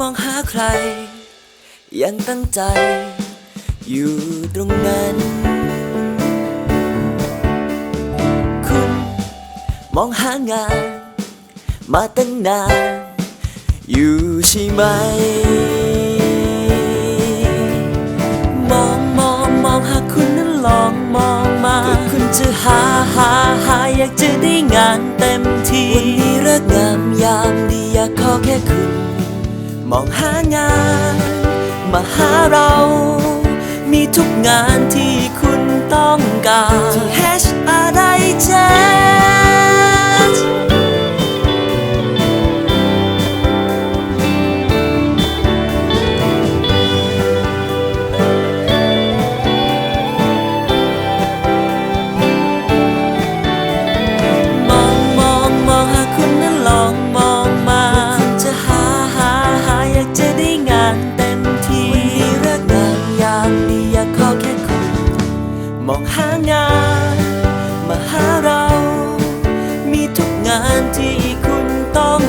มองหาใคร ยังตั้งใจ อยู่ตรงนั้น คุณมองหางาน มาตั้งนาน อยู่ใช่ไหม มองมองมองหาคุณนั้นลองมองมาเพื่อคุณจะหาหาหาอยากจะได้งานเต็มทีวันนี้เลิกงามยามดีอยากขอแค่คุณ มองหางานมาหาเรา มีทุกงานที่คุณต้องการ มองหางานมาหาเรา มีทุกงานที่คุณต้อง